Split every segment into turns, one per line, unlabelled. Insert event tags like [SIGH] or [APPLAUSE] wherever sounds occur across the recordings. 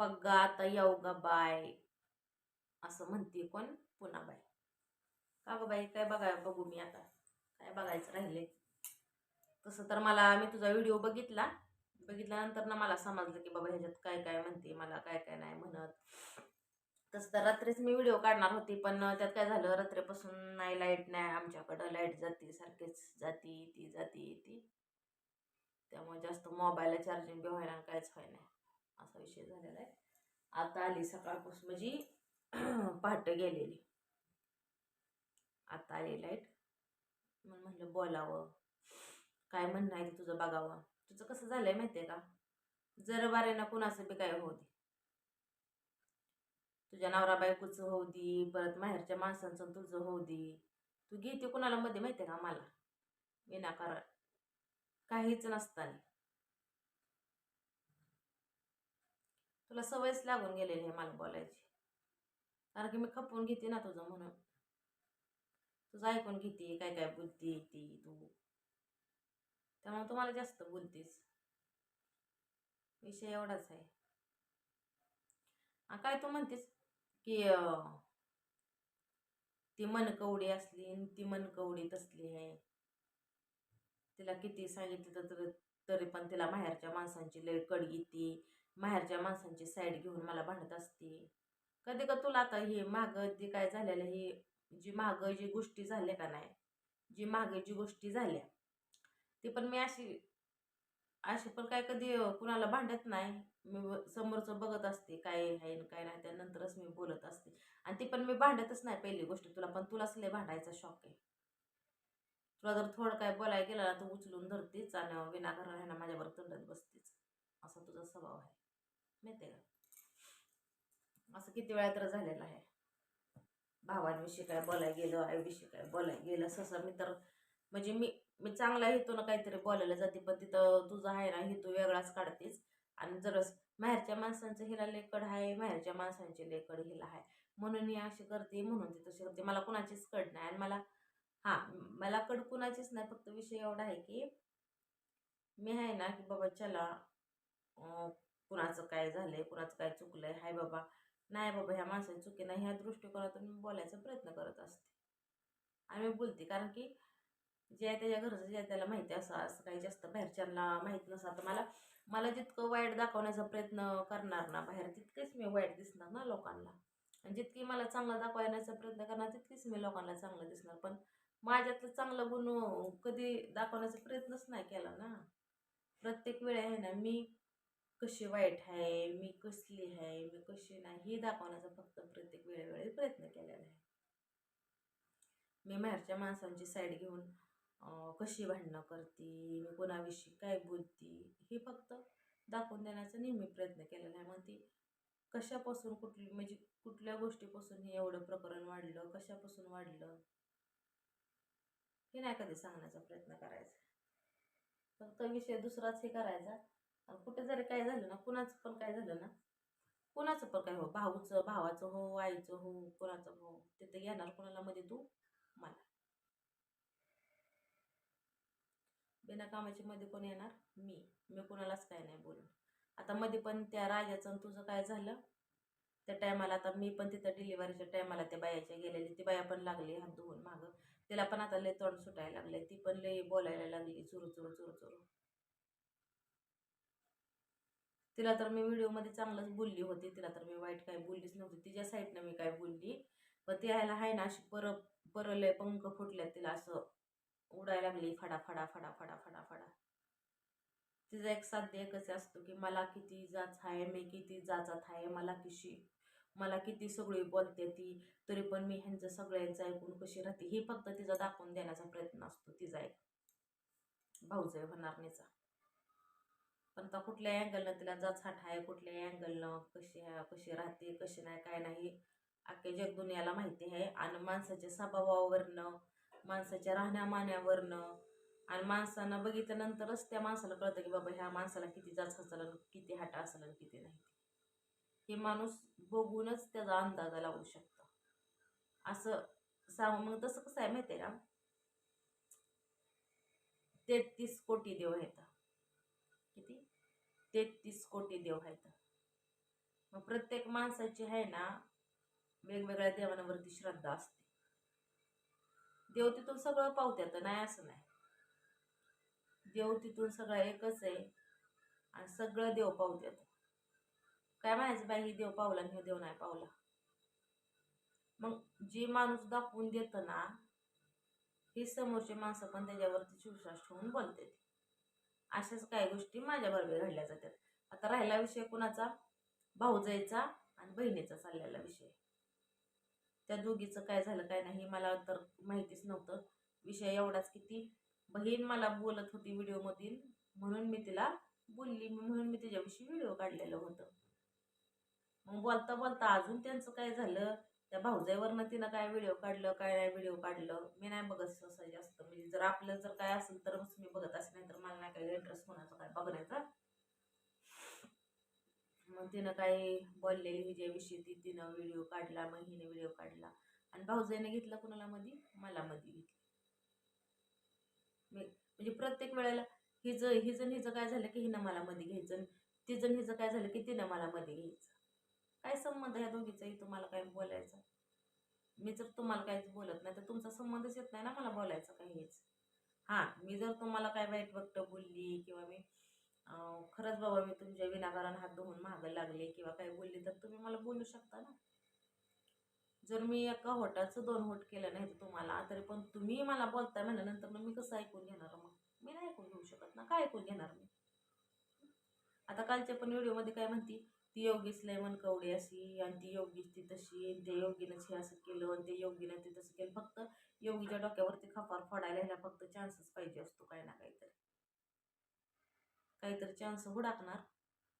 बघा आता येऊ ग बाय. असं म्हणते कोण? पुन्हा बाय का ग बाई? काय बघा बघू मी आता. काय बघायचं राहिले तसं तर मला मी तुझा व्हिडिओ बघितला. बघितल्यानंतर ना मला समजलं की बाबा ह्याच्यात काय काय म्हणते मला काय काय नाही म्हणत. तसं तर रात्रीच मी व्हिडिओ काढणार होती पण त्यात काय झालं? रात्रीपासून नाही लाइट नाही आमच्याकडं. लाइट जाती सारखेच जाती ती जाती ती. त्यामुळे जास्त मोबाईलला चार्जिंग बी व्हायला आणि व्हाय नाही असा विषय झालेला आहे. आता आली सकाळपासून म्हणजे [CLEARS THROAT] पहाटे गेलेली. आता आली लाइट. मग म्हटलं बोलावं. काय म्हणणं आहे ते तुझं बघावं. तुझं कसं झालंय माहितीये का? जर बारे ना कुणाचं बी काय होऊ दे. तुझ्या नवरा बायकोचं होऊ दे परत माहेरच्या माणसांचं तुझं होऊ दे. तू घेते कुणाला मध्ये माहितीये का मला विनाकारण. काहीच नसताना. तुला सवयच लागून गेलेली आहे मला बोलायची. कारण की मी खपवून घेते ना तुझं म्हणून. तुझं ऐकून घेते काय काय बोलते ती तू. त्यामुळे तुम्हाला जास्त बोलतेस. विषय एवढाच आहे. काय तू म्हणतेस की ती मनकवडी असली आणि ती मनकवडी तसली आहे. तिला किती सांगितलं तर तरी पण तिला बाहेरच्या माणसांची लय कड येते. बाहेरच्या माणसांची साईड घेऊन मला भांडत असते. कधी का तुला आता हे मागं जे काय झालेलं हे जी मागं जी गोष्टी झाल्या का नाही जी मागे जी गोष्टी झाल्या ती पण मी अशी अशी पण काय कधी कुणाला भांडत नाही. मी समोरचं बघत असते काय आहे आणि काय नाही त्यानंतरच मी बोलत असते. आणि ती पण मी भांडतच नाही पहिली गोष्ट तुला पण तुलाच लय भांडायचा शौक आहे. तुला जर थोडं काय बोलायला गेला ना तू उचलून धरतेच आणि विनाकारण आहे ना माझ्यावर तंडत बसतेच. असा तुझा स्वभाव आहे. माहिती आहे का? असं किती वेळा तर झालेलं आहे. भावांविषयी काय बोलायला गेलं आईविषयी काय बोलायला गेलं सहसा मी तर म्हणजे मी मी चांगला हेतून काहीतरी बोलायला जाते पण तिथं तुझा आहे ना हेतू वेगळाच काढतेस. आणि जर माहेरच्या माणसांचं हिला लेकड आहे माहेरच्या माणसांचे लेकड हिला आहे. म्हणून मी अशी करते म्हणून ती तशी करते. मला कुणाचीच कड नाही आणि मला हां मला कड कुणाचीच नाही. फक्त विषय एवढा आहे की मी आहे ना की बाबा चला कुणाचं काय झालंय कुणाचं काय चुकलंय हाय बाबा नाही बाबा ह्या माणसाची चुकी नाही ह्या दृष्टिकोनातून मी बोलायचा प्रयत्न करत असते. आणि मी बोलते कारण की जे आहे त्याच्या घरचं जे आहे त्याला माहिती असं असं काही जास्त बाहेरच्यांना माहीत नसा तर मला मला जितकं वाईट दाखवण्याचा प्रयत्न करणार ना बाहेर तितकेच मी वाईट दिसणार ना लोकांना. आणि जितकी मला चांगलं दाखवण्याचा प्रयत्न करणार तितकीच मी लोकांना चांगलं दिसणार. पण माझ्यातलं चांगलं गुण कधी दाखवण्याचा प्रयत्नच नाही केला ना. प्रत्येक वेळे आहे ना मी कशी वाईट आहे मी कसली आहे मी कशी नाही हे दाखवण्याचा फक्त प्रत्येक वेळोवेळी प्रयत्न केलेला आहे. मी बाहेरच्या माणसांची साईड घेऊन कशी भांडणं करते मी कोणाविषयी काय बोलते हे फक्त दाखवून देण्याचा नेहमी प्रयत्न केलेला आहे. मग ती कशापासून कुठली म्हणजे कुठल्या गोष्टीपासून हे एवढं प्रकरण वाढलं कशापासून वाढलं हे नाही कधी सांगण्याचा प्रयत्न करायचा. फक्त विषय दुसराच हे करायचा. कुठे जरी काय झालं ना कुणाचं पण काय झालं ना कुणाचं पण काय हो भाऊचं भावाचं हो आईचं हो कुणाचं हो तिथे येणार कुणाला मध्ये तू? मला. बिना कामाची मध्ये कोण येणार? मी. मी कुणालाच काय नाही बोलून आता मध्ये पण त्या राजाचं आणि तुझं काय झालं? त्या टायमाला आता मी पण तिथं डिलिव्हरीच्या टायमाला त्या बायाच्या गेलेली. ती बाया पण लागली हात धुवून मागं. तिला पण आता लय तोंड सुटायला लागले ती पण लय बोलायला लागली चुरू चुरू चुरू चुरू तिला तर मी व्हिडिओमध्ये चांगलंच बोलली होती. तिला तर मी वाईट काय बोललीच नव्हती. तिच्या साईडनं मी काय बोलली? पण ती यायला आहे ना अशी पर परलय पंख फुटल्यात तिला असं. उडायला लागली फडा फडा फडा फडा फडा फडा. तिचा एक साध्य एकच असतो की मला किती जाच आहे मी किती जाचात आहे मला किशी मला किती सगळी बोलते ती तरी पण मी ह्यांचं सगळ्यांचं ऐकून कशी राहते? हे फक्त तिचा दाखवून देण्याचा प्रयत्न असतो तिचा एक. भाऊजय होणार नाहीचा पण आता कुठल्या अँगलनं तिला जाचाट आहे कुठल्या अँगलनं कशी आहे कशी राहते कशी नाही काय नाही अख्ख्या जगदुनियाला माहिती आहे. आणि माणसाच्या स्वभावावरनं माणसाच्या राहण्यामान्यावरनं आणि माणसांना बघितल्यानंतरच त्या माणसाला कळतं की बाबा ह्या माणसाला किती जाच असेल किती हाट असेल आणि किती नाही. हे माणूस बघूनच त्याचा अंदाज लावू शकतो. असं सांग मग तसं कसं आहे माहिती आहे का? तेहतीस कोटी देव आहेत. किती? तेहतीस कोटी देव आहेत. मग प्रत्येक माणसाची आहे ना वेगवेगळ्या देवांवरती श्रद्धा असते. देव तिथून सगळं पावत्यात नाही असं नाही. देव तिथून सगळं एकच आहे आणि सगळं देव पावत्यात. काय म्हणायचं बाई ही देव पावला आणि देव नाही पावला? मग जे माणूस दाखवून देतं ना ही समोरची माणसं पण त्याच्यावरती विश्वास ठेवून बोलते अशाच काही गोष्टी माझ्या बरोबर घडल्या जातात. आता राहिला विषय कुणाचा? भाऊजाईचा आणि बहिणीचा चाललेला विषय. त्या दोघीचं काय झालं काय नाही मला तर माहितीच नव्हतं. विषय एवढाच की ती बहीण मला बोलत होती व्हिडिओमधील म्हणून मी तिला बोलली म्हणून मी तिच्याविषयी व्हिडिओ काढलेलं होतं. मग बोलता बोलता अजून त्यांचं काय झालं? त्या भाऊजाईवरनं तिनं काय व्हिडिओ काढलं काय नाही व्हिडिओ काढलं मी नाही बघत असं जास्त. म्हणजे जर आपलं जर काय असेल तरच मी बघत असे नाही तर मला नाही काही इंटरेस्ट कोणाचा काय बघण्याचा. मग तिनं काही बोललेली विजयाविषयी ती तिनं व्हिडिओ काढला मग हिने व्हिडिओ काढला. आणि भाऊजाईने घेतला कुणाला मध्ये मला मध्ये घेतली. मी म्हणजे प्रत्येक वेळेला हिचं हिजं हिचं काय झालं की हिनं मला मध्ये घ्यायचं तिजन हिचं काय झालं की तिनं मला मध्ये घ्यायचं. काय संबंध ह्या दोघीचाही तुम्हाला काय बोलायचं? मी जर तुम्हाला काहीच बोलत नाही तर तुमचा संबंधच येत नाही ना मला बोलायचं काहीच. हां मी जर तुम्हाला काय वाईट वक्त बोलली किंवा मी खरंच बाबा मी तुमच्या विनाकारण हात धुवून मागं लागले किंवा काय बोलली तर तुम्ही मला बोलू शकता ना? जर मी एका होटाचं दोन होट केलं नाही तर तुम्हाला तरी पण तुम्ही मला बोलताय म्हणल्यानंतर मी कसं ऐकून घेणार मग? मी नाही ऐकून घेऊ शकत ना काय ऐकून घेणार मी? आता कालच्या पण व्हिडिओमध्ये काय म्हणती ती योगीच लय मनकवडी अशी आणि ती योगीच ती तशी आणि योगीनंच हे असं केलं आणि ते योगीनं ते तसं केलं. फक्त योगीच्या डोक्यावरती खपार फोडायला ह्याला फक्त चान्सच पाहिजे असतो काही ना काहीतरी. काहीतरी चान्स हुडाकणार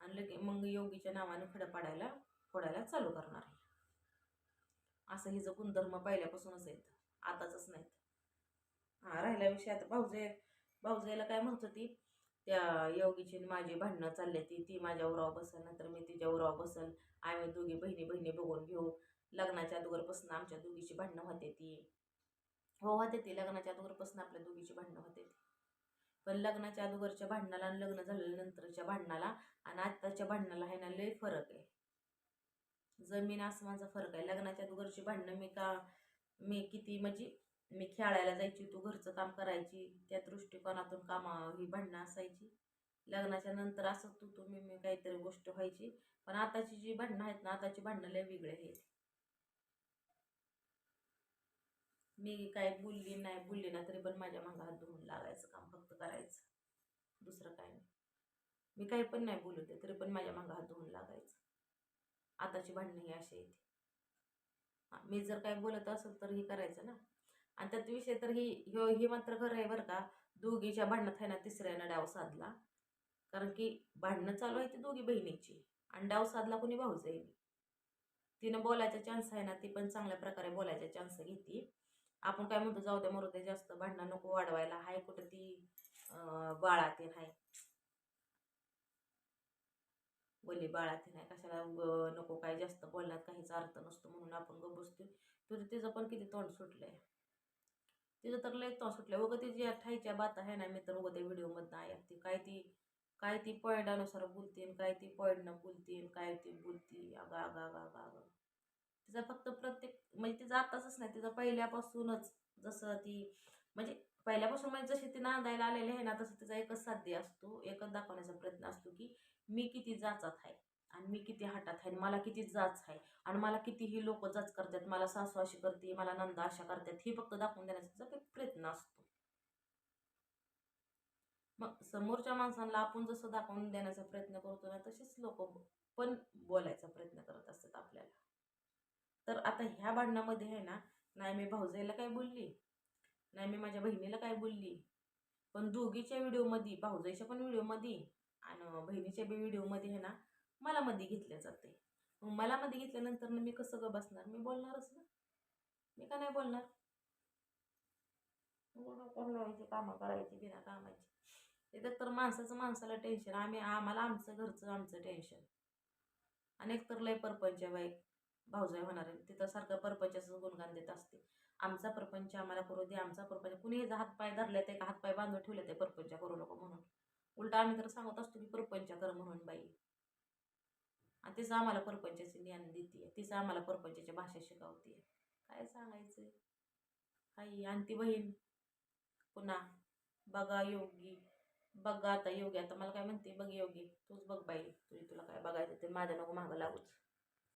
आणि लगे मग योगीच्या नावाने खडं पाडायला फोडायला चालू करणार आहे. असं हिचं गुणधर्म पहिल्यापासूनच आहेत. आताच नाहीत. हा राहिला विषय आता भाऊजे भाऊजाईला काय म्हणत होती त्या योगीची माझी भांडणं चालली ती ती माझ्या उराव बसल नंतर मी तिच्या उराव बसल. आम्ही दोघी बहिणी बहिणी बघून घेऊ. लग्नाच्या अगोदरपासून आमच्या दोघीची भांडणं होते ती. हो होते ती. लग्नाच्या अगोदरपासून आपल्या दोघीची भांडणं होते ती. पण लग्नाच्या अगोदरच्या भांडणाला आणि लग्न झाल्यानंतरच्या भांडणाला आणि आत्ताच्या भांडणाला आहे ना लय फरक आहे. जमीन आसमानचा फरक आहे. लग्नाच्या अगोदरची भांडणं मी का मी किती म्हणजे मी खेळायला जायची तू घरचं काम करायची त्या दृष्टिकोनातून कामा ही भांडणं असायची. लग्नाच्या नंतर असं तू तुम्ही मी काहीतरी गोष्ट व्हायची. पण आताची जी भांडणं आहेत ना आताची भांडणं लय वेगळे आहेत. मी काय बोलली नाही बोलली ना तरी पण माझ्या मागं हात धुवून लागायचं काम फक्त करायचं. दुसरं काय नाही. मी काही पण नाही बोलू दे तरी पण माझ्या मागं हात धुवून लागायचं. आताची भांडणं ही अशी आहेत. मी जर काय बोलत असेल तर हे करायचं ना. आणि त्यात विषय तर ही ह्यो हे मात्र खरं आहे बरं का दोघीच्या भांडणात आहे ना तिसऱ्यानं डाव साधला. कारण की भांडणं चालू आहे ती दोघी बहिणीची आणि डाव साधला कोणी आहे तिनं बोलायचा चान्स आहे ना ती पण चांगल्या प्रकारे बोलायचा चान्स घेते. आपण काय म्हणतो जाऊ द्या मरू दे जास्त भांडणं नको वाढवायला हाय कुठं ती बाळातीन हाय. बोली बाळातीन आहे कशाला नको काय जास्त बोलण्यात काहीच अर्थ नसतो म्हणून आपण ग बसतो तरी तिचं पण किती तोंड सुटलंय. तिचं तर लय तोंड वगं ती जी ठाईच्या बात आहे ना मी तर उगं त्या व्हिडिओमधनं ऐकते काय ती काय ती पॉईंटानुसार बोलतीन काय ती पॉईंटनं बोलतीन काय ती बोलती. अगं अगं अगं अगं अगं. तिचा फक्त प्रत्येक म्हणजे तिचा आत्ताच नाही तिचा पहिल्यापासूनच जसं ती म्हणजे पहिल्यापासून म्हणजे जशी ती नांदायला आलेली आहे ना तसं तिचा एकच साध्य असतो एकच दाखवण्याचा प्रयत्न असतो की मी किती जाचात आहे. आणि मी किती हटात आहे मला किती जाच आहे आणि मला कितीही लोक जाच करतात मला सासू अशी करते मला नंदा अशा करतात हे फक्त दाखवून देण्याचा काही प्रयत्न असतो. मग समोरच्या माणसांना आपण जसं दाखवून देण्याचा प्रयत्न करतो ना तसेच लोक पण बोलायचा प्रयत्न करत असतात आपल्याला. तर आता ह्या भांडणामध्ये आहे ना नाही मी भाऊजाईला काय बोलली? नाही मी माझ्या बहिणीला काय बोलली? पण दोघीच्या व्हिडिओमध्ये भाऊजाईच्या पण व्हिडिओमध्ये आणि बहिणीच्या बी व्हिडिओमध्ये आहे ना मला मध्ये घेतलं जाते मग मला मध्ये घेतल्यानंतर मी कसं ग बसणार? मी बोलणारच ना. मी का नाही बोलणार? करायची कामं करायची बिना कामाची? तिथं तर माणसाचं माणसाला टेन्शन आम्ही आम्हाला आमचं घरचं आमचं टेन्शन आणि एक तर लय परपंच बाई. भाऊजाई होणार आहे. तिथं सारखं परपंचाचं गुणगान देत असते. आमचा परपंच आम्हाला करू दे. आमचा परपंच. कुणी हातपाय धरले ते का हातपाय बांधून ठेवले ते परपंच करू नको म्हणून. उलटा आम्ही तर सांगत असतो की परपंच कर म्हणून बाई. आणि तीच आम्हाला परपंचाचे ज्ञान देते तीच आम्हाला परपंचाची भाषा शिकवते काय सांगायचं आई आणि ती बहीण पुन्हा बघा योगी बघा आता योगी आता मला काय म्हणते बघ योगी तूच बघ बाई तुझी तुला काय बघायचं ते माझ्या नको मागं लागूच.